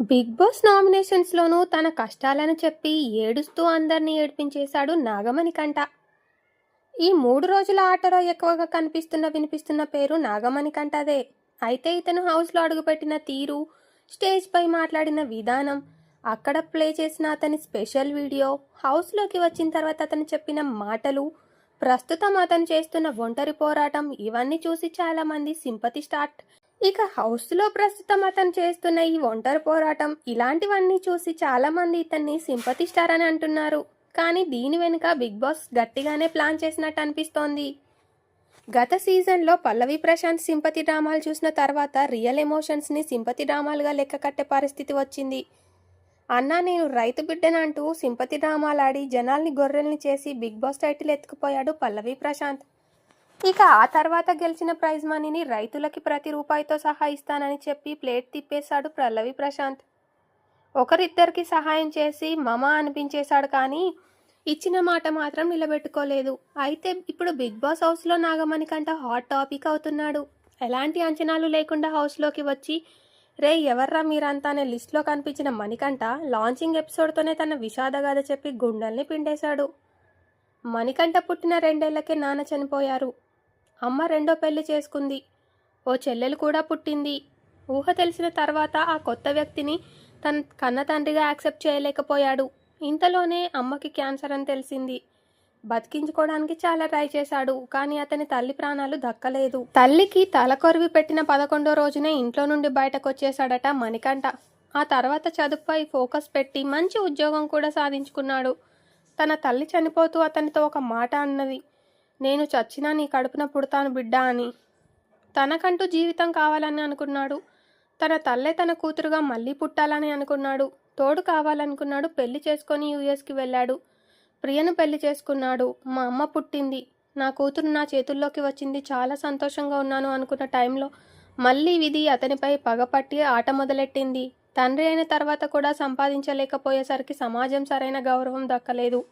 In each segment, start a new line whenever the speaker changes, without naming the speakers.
Big boss నామినేషన్స్లోనూ తన కష్టాలను చెప్పి ఏడుస్తూ అందరినీ నాగమణి కంట ఈ మూడు రోజుల ఆటలో ఎక్కువగా కనిపిస్తున్న వినిపిస్తున్న పేరు నాగమణి కంటదే అయితే ఇతను హౌస్లో అడుగుపెట్టిన తీరు స్టేజ్పై మాట్లాడిన విధానం అక్కడ ప్లే చేసిన అతని స్పెషల్ వీడియో హౌస్లోకి వచ్చిన తర్వాత అతను చెప్పిన మాటలు ప్రస్తుతం అతను చేస్తున్న ఒంటరి పోరాటం ఇవన్నీ చూసి చాలామంది సింపతి స్టార్ట్ ఇక హౌస్లో ప్రస్తుతం అతను చేస్తున్న ఈ ఒంటరి పోరాటం ఇలాంటివన్నీ చూసి చాలామంది ఇతన్ని సింపతి స్టార్ అని అంటున్నారు. కానీ దీని వెనుక బిగ్ బాస్ గట్టిగానే ప్లాన్ చేసినట్టు అనిపిస్తోంది. గత సీజన్లో పల్లవి ప్రశాంత్ సింపతి డ్రామాలు చూసిన తర్వాత రియల్ ఎమోషన్స్ని సింపతి డ్రామాలుగా లెక్క కట్టే పరిస్థితి వచ్చింది. అన్నా నేను రైతు బిడ్డనంటూ సింపతి డ్రామాలు ఆడి జనాల్ని గొర్రెల్ని చేసి బిగ్ బాస్ టైటిల్ ఎత్తుకుపోయాడు పల్లవి ప్రశాంత్. ఇక ఆ తర్వాత గెలిచిన ప్రైజ్ మనీని రైతులకి ప్రతి రూపాయితో సహా ఇస్తానని చెప్పి ప్లేట్ తిప్పేశాడు పల్లవి ప్రశాంత్. ఒకరిద్దరికి సహాయం చేసి మమ అనిపించేశాడు కానీ ఇచ్చిన మాట మాత్రం నిలబెట్టుకోలేదు. అయితే ఇప్పుడు బిగ్ బాస్ హౌస్లో నాగమణి కంట హాట్ టాపిక్ అవుతున్నాడు. ఎలాంటి అంచనాలు లేకుండా హౌస్లోకి వచ్చి రే ఎవర్రా మీరంతా? అనే లిస్ట్లో కనిపించిన మణికంట లాంచింగ్ ఎపిసోడ్తోనే తన విషాదగాథ చెప్పి గుండెల్ని పిండేశాడు. మణికంఠ పుట్టిన రెండేళ్ళకే నాన్న చనిపోయారు. అమ్మ రెండో పెళ్ళి చేసుకుంది. ఓ చెల్లెలు కూడా పుట్టింది. ఊహ తెలిసిన తర్వాత ఆ కొత్త వ్యక్తిని తన కన్న తండ్రిగా యాక్సెప్ట్ చేయలేకపోయాడు. ఇంతలోనే అమ్మకి క్యాన్సర్ అని తెలిసింది. బతికించుకోవడానికి చాలా ట్రై చేశాడు కానీ అతని తల్లి ప్రాణాలు దక్కలేదు. తల్లికి తలకొరివి పెట్టిన పదకొండో రోజునే ఇంట్లో నుండి బయటకు వచ్చేశాడట మణికంఠ. ఆ తర్వాత చదువుపై ఫోకస్ పెట్టి మంచి ఉద్యోగం కూడా సాధించుకున్నాడు. తన తల్లి చనిపోతూ అతనితో ఒక మాట అన్నది. నేను చచ్చినా నీ కడుపున పుడతాను బిడ్డ అని. తనకంటూ జీవితం కావాలని అనుకున్నాడు. తన తల్లే తన కూతురుగా మళ్ళీ పుట్టాలని అనుకున్నాడు. తోడు కావాలనుకున్నాడు. పెళ్ళి చేసుకొని యూఎస్కి వెళ్ళాడు. ప్రియను పెళ్ళి చేసుకున్నాడు. మా అమ్మ పుట్టింది. నా కూతురు నా చేతుల్లోకి వచ్చింది. చాలా సంతోషంగా ఉన్నాను అనుకున్న టైంలో మళ్ళీ విధి అతనిపై పగపట్టి ఆట మొదలెట్టింది. తండ్రి అయిన తర్వాత కూడా సంపాదించలేకపోయేసరికి సమాజం సరైన గౌరవం దక్కలేదు.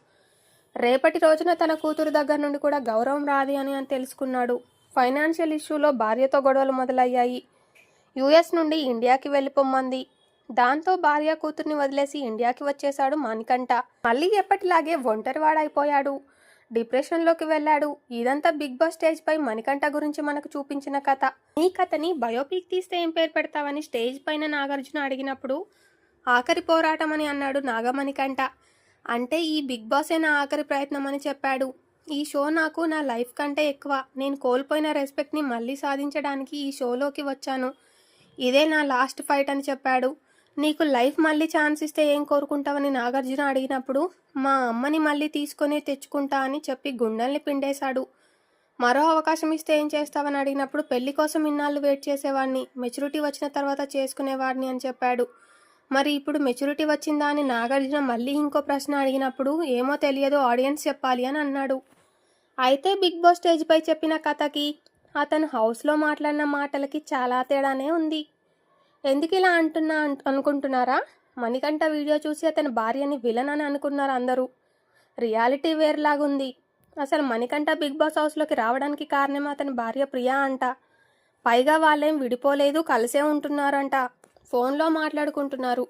రేపటి రోజున తన కూతురు దగ్గర నుండి కూడా గౌరవం రాది అని అని తెలుసుకున్నాడు. ఫైనాన్షియల్ ఇష్యూలో భార్యతో గొడవలు మొదలయ్యాయి. యుఎస్ నుండి ఇండియాకి వెళ్ళిపోమ్మంది. దాంతో భార్య కూతుర్ని వదిలేసి ఇండియాకి వచ్చేశాడు మణికంఠ. మళ్ళీ ఎప్పటిలాగే ఒంటరివాడైపోయాడు. డిప్రెషన్లోకి వెళ్ళాడు. ఇదంతా బిగ్ బాస్ స్టేజ్ పై మణికంఠ గురించి మనకు చూపించిన కథ. ఈ కథని బయోపిక్ తీస్తే ఏం పేరు పెడతావని స్టేజ్ పైన నాగార్జున అడిగినప్పుడు ఆఖరి పోరాటం అని అన్నాడు నాగమణికంఠ. అంటే ఈ బిగ్ బాసే నా ఆఖరి ప్రయత్నం అని చెప్పాడు. ఈ షో నాకు నా లైఫ్ కంటే ఎక్కువ. నేను కోల్పోయిన రెస్పెక్ట్ని మళ్ళీ సాధించడానికి ఈ షోలోకి వచ్చాను. ఇదే నా లాస్ట్ ఫైట్ అని చెప్పాడు. నీకు లైఫ్ మళ్ళీ ఛాన్స్ ఇస్తే ఏం కోరుకుంటావని నాగార్జున అడిగినప్పుడు మా అమ్మని మళ్ళీ తీసుకొని తెచ్చుకుంటా అని చెప్పి గుండెల్ని పిండేశాడు. మరో అవకాశం ఇస్తే ఏం చేస్తావని అడిగినప్పుడు పెళ్ళి కోసం ఇన్నాళ్ళు వెయిట్ చేసేవాడిని మెచ్యూరిటీ వచ్చిన తర్వాత చేసుకునేవాడిని అని చెప్పాడు. మరి ఇప్పుడు మెచ్యూరిటీ వచ్చిందా అని నాగార్జున మళ్ళీ ఇంకో ప్రశ్న అడిగినప్పుడు ఏమో తెలియదు ఆడియన్స్ చెప్పాలి అని అన్నాడు. అయితే బిగ్ బాస్ స్టేజ్పై చెప్పిన కథకి అతను హౌస్లో మాట్లాడిన మాటలకి చాలా తేడానే ఉంది. ఎందుకు ఇలా అంటున్నా అనుకుంటున్నారా? మణికంఠ వీడియో చూసి అతని భార్యని విలన్ అని అనుకున్నారు అందరూ. రియాలిటీ వేర్లాగుంది అసలు మణికంఠ బిగ్ బాస్ హౌస్లోకి రావడానికి కారణం అతని భార్య ప్రియా అంట. పైగా వాళ్ళేం విడిపోలేదు కలిసే ఉంటున్నారంట. ఫోన్లో మాట్లాడుకుంటున్నారు.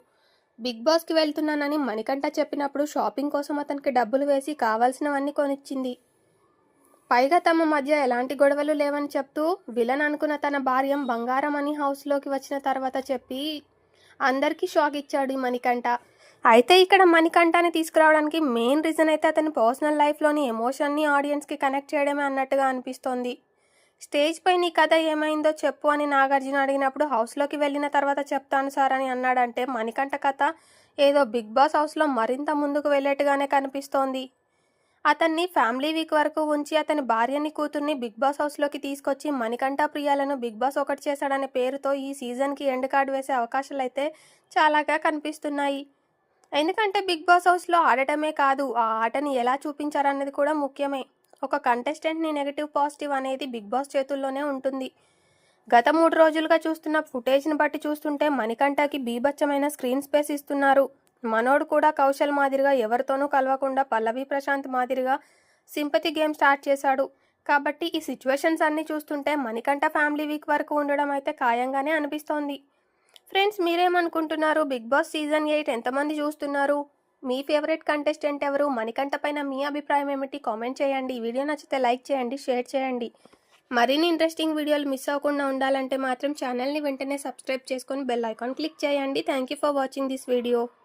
బిగ్ బాస్కి వెళ్తున్నానని మణికంఠ చెప్పినప్పుడు షాపింగ్ కోసం అతనికి డబ్బులు వేసి కావాల్సినవన్నీ కొనిచ్చింది. పైగా తమ మధ్య ఎలాంటి గొడవలు లేవని చెప్తూ విలన్ అనుకున్న తన భార్య బంగారం అని హౌస్లోకి వచ్చిన తర్వాత చెప్పి అందరికీ షాక్ ఇచ్చాడు ఈ మణికంఠ. అయితే ఇక్కడ మణికంఠని తీసుకురావడానికి మెయిన్ రీజన్ అయితే అతని పర్సనల్ లైఫ్లోని ఎమోషన్ని ఆడియన్స్కి కనెక్ట్ చేయడమే అన్నట్టుగా అనిపిస్తోంది. స్టేజ్ పై నీ కథ ఏమైందో చెప్పు అని నాగార్జున అడిగినప్పుడు హౌస్లోకి వెళ్ళిన తర్వాత చెప్తాను సార్ అని అన్నాడంటే మణికంఠ కథ ఏదో బిగ్ బాస్ హౌస్లో మరింత ముందుకు వెళ్ళేట్టుగానే కనిపిస్తోంది. అతన్ని ఫ్యామిలీ వీక్ వరకు ఉంచి అతని భార్యని కూతుర్ని బిగ్ బాస్ హౌస్లోకి తీసుకొచ్చి మణికంఠ ప్రియాలను బిగ్ బాస్ ఒకటి చేశాడనే పేరుతో ఈ సీజన్కి ఎండ్ కార్డ్ వేసే అవకాశాలు అయితే చాలాగా కనిపిస్తున్నాయి. ఎందుకంటే బిగ్ బాస్ హౌస్లో ఆడటమే కాదు ఆ ఆటని ఎలా చూపించారన్నది కూడా ముఖ్యమే. ఒక కంటెస్టెంట్ని నెగటివ్ పాజిటివ్ అనేది బిగ్ బాస్ చేతుల్లోనే ఉంటుంది. గత మూడు రోజులుగా చూస్తున్న ఫుటేజ్ని బట్టి చూస్తుంటే మణికంఠకి బీభత్సమైన స్క్రీన్ స్పేస్ ఇస్తున్నారు. మనోడు కూడా కౌశల్ మాదిరిగా ఎవరితోనూ కలవకుండా పల్లవి ప్రశాంత్ మాదిరిగా సింపతి గేమ్ స్టార్ట్ చేశాడు. కాబట్టి ఈ సిచ్యువేషన్స్ అన్నీ చూస్తుంటే మణికంఠ ఫ్యామిలీ వీక్ వరకు ఉండడం అయితే ఖాయంగానే అనిపిస్తోంది. ఫ్రెండ్స్ మీరేమనుకుంటున్నారు? బిగ్ బాస్ సీజన్ ఎయిట్ ఎంతమంది చూస్తున్నారు? మీ ఫేవరెట్ కంటెస్టెంట్ ఎవరు? మణికంఠ పైన మీ అభిప్రాయం ఏమిటి? కామెంట్ చేయండి. ఈ వీడియో నచ్చితే లైక్ చేయండి షేర్ చేయండి. మరిన్ని ఇంట్రెస్టింగ్ వీడియోలు మిస్ అవ్వకుండా ఉండాలంటే మాత్రం ఛానల్ని వెంటనే సబ్స్క్రైబ్ చేసుకొని బెల్ ఐకాన్ క్లిక్ చేయండి. Thank you for watching this video.